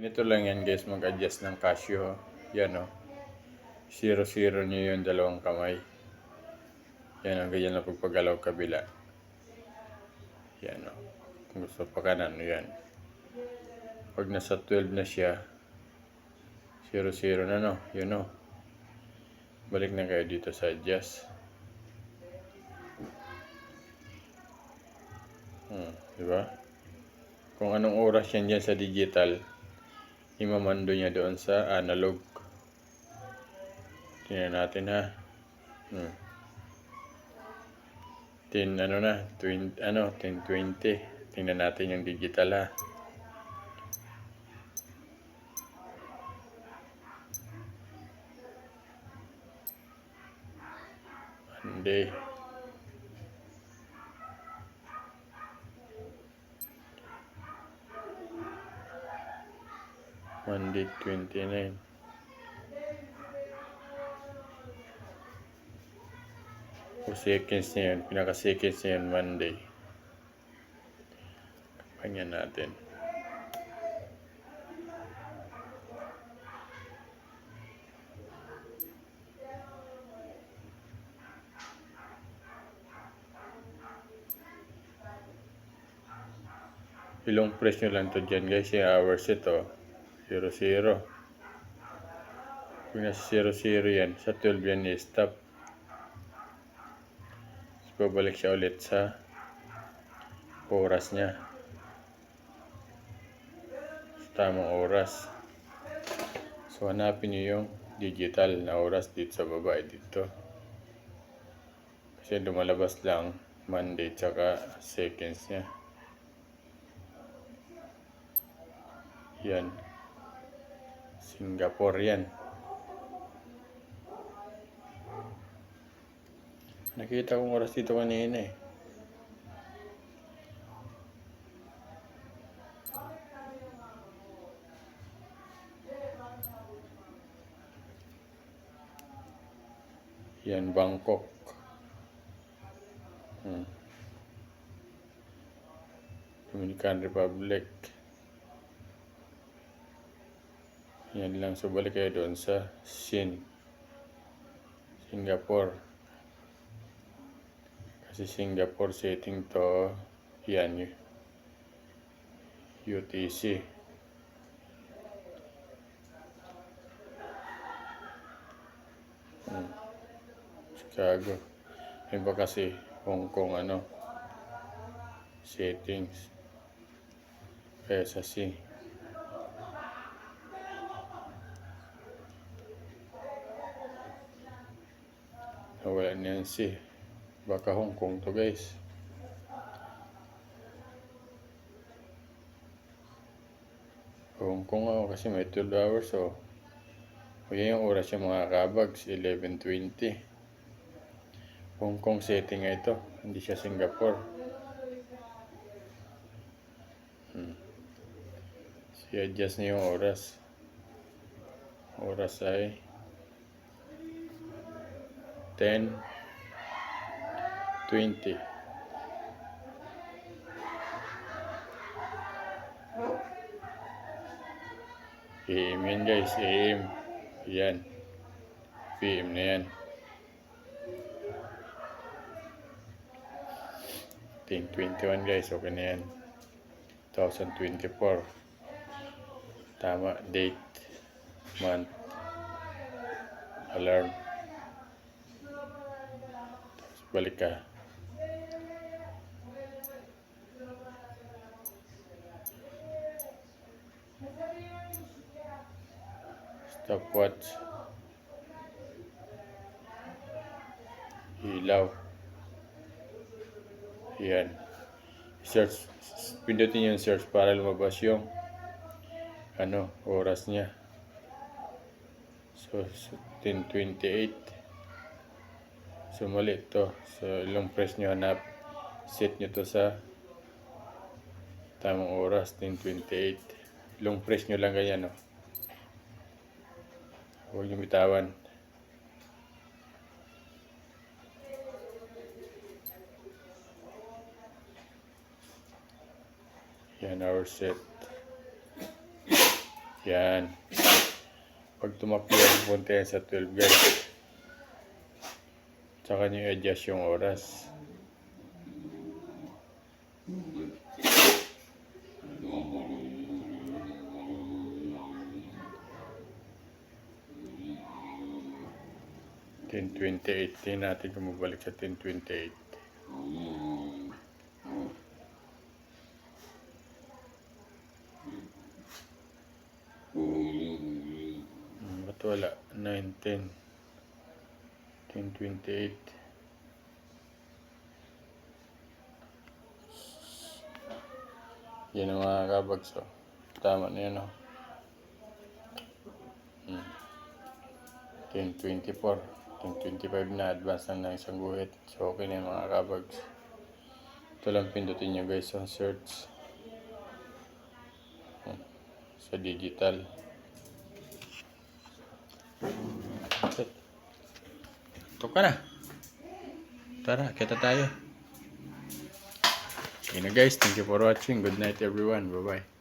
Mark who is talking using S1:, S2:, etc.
S1: Ganito lang yan guys, mag-adjust ng Casio. Yan o. Zero-zero nyo yung dalawang kamay. Yan ang ganyan na pagpagalaw kabila. Yan o. Kung gusto pa kanan, yan. Pag nasa 12 na siya, zero-zero na no. Yun o. Balik na kayo dito sa adjust. Hmm, di ba? Kung anong oras yan dyan sa digital, imamando niya doon sa analog. Tingnan natin ha. Hmm. 10 ano na, 20, ano, 1020. Tingnan natin yung digital ha. Monday. Monday 29. O seconds na yun. Pinaka-seconds na yun Monday. Kampanya natin. Ilong press nyo lang to dyan guys. Yung hours ito. 0-0. Kung nasa 0-0 yan, sa 12 yan i-stop. Tapos babalik siya ulit sa oras niya. Sa tamang oras. So hanapin niyo yung digital na oras dito sa baba eh, dito. Kasi lumalabas lang Monday tsaka seconds niya. Yan. Singapore yan. Nakita kong oras dito kanina eh. Yan, Bangkok. Hmm. Dominican Republic. Yan lang. So, balik kayo doon sa Sin. Singapore. Kasi Singapore setting to, yan UTC. Hmm. Chicago. Iba kasi Hong Kong ano, settings. Kaya sa C. Nawala na yan si baka Hong Kong to guys. Hong Kong ako kasi may 12 hours so. O yung oras yung mga kabags, 11.20. Hong Kong setting nga ito, hindi siya Singapore. Hmm. Si-adjust niya yung oras. Oras ay 10 20 AM yan guys, AM yan. PM na yan. 1021 guys, okay na yan. 2024 tama, date month alarm. Balik ka. Stopwatch. Ilaw. Yan. Search. Pindutin yung search para lumabas yung ano, oras niya. So, 1028. So mali to. So ilang press nyo hanap. Set nyo to sa tamang oras, 10.28. Long press nyo lang ganyan, no? Huwag nyo bitawan. Yan, our set. Yan. Pag tumakbo yan, punta yan sa 12 guys. Tsaka nyo i-adjust yung oras. Ten twenty eight. Tingnan natin kung sa ten twenty eight. Hmm, ba't wala? 9, 10. 10, 28. Yan ang mga kabags, oh. Tama na yan, oh. Hmm. 10, 24. 10, 25 na. Advance na ng isang guhit. So, okay na yung mga kabags. Ito lang pindutin nyo guys sa search. Sa digital. Ito ka na. Tara, kita tayo. Okay na guys, thank you for watching. Good night everyone. Bye-bye.